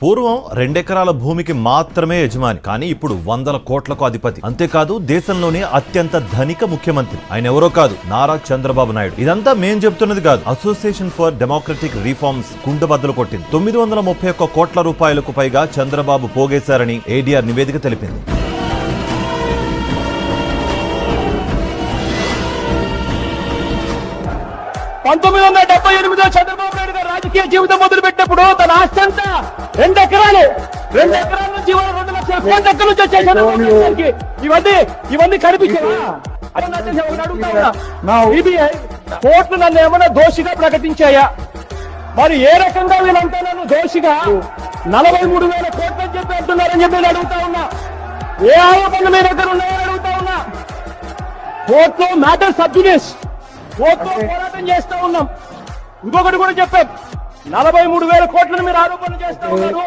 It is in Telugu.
పూర్వం రెండెకరాల భూమికి మాత్రమే యజమాని కానీ ఇప్పుడు వందల కోట్లకు అధిపతి. అంతేకాదు దేశంలోనే అత్యంత ధనిక ముఖ్యమంత్రి. ఆయన ఎవరో కాదు నారా చంద్రబాబు నాయుడు. ఇదంతా మేం చెప్తున్నది కాదు. అసోసియేషన్ ఫర్ డెమోక్రటిక్ రిఫార్మ్స్ కుండబద్దలు కొట్టింది. తొమ్మిది వందల ముప్పై ఒక్క కోట్ల రూపాయలకు పైగా చంద్రబాబు పోగేశారని ఏడీఆర్ నివేదిక తెలిపింది. పంతొమ్మిది వందల డెబ్బై ఎనిమిదిలో చంద్రబాబు రాజకీయ జీవితం మొదలు పెట్టినప్పుడు తన ఆస్తి అంతా రెండు ఎకరాలు రెండు ఎకరాల నుంచి ఇవాళ రెండు లక్షల కోట్ల ఎక్కడి నుంచి గారికి? ఇవన్నీ ఇవన్నీ కనిపించాయా కోర్టు నన్ను ఏమైనా దోషిగా ప్రకటించాయా? మరి ఏ రకంగా వీళ్ళంతా నన్ను దోషిగా నలభై మూడు వేల కోట్లు అని చెప్పి అంటున్నారని చెప్పి నేను అడుగుతా ఉన్నా. ఏ ఆరోపణలు మీ దగ్గర ఉన్నాయని అడుగుతా ఉన్నా. కోర్టులో మ్యాటర్ సబ్జుడిస్ కోర్టులో పోరాటం చేస్తా ఉన్నాం. ఇంకొకటి కూడా చెప్పాం. నలభై మూడు వేల కోట్లను మీరు ఆరోపణ చేస్తా ఉన్నారు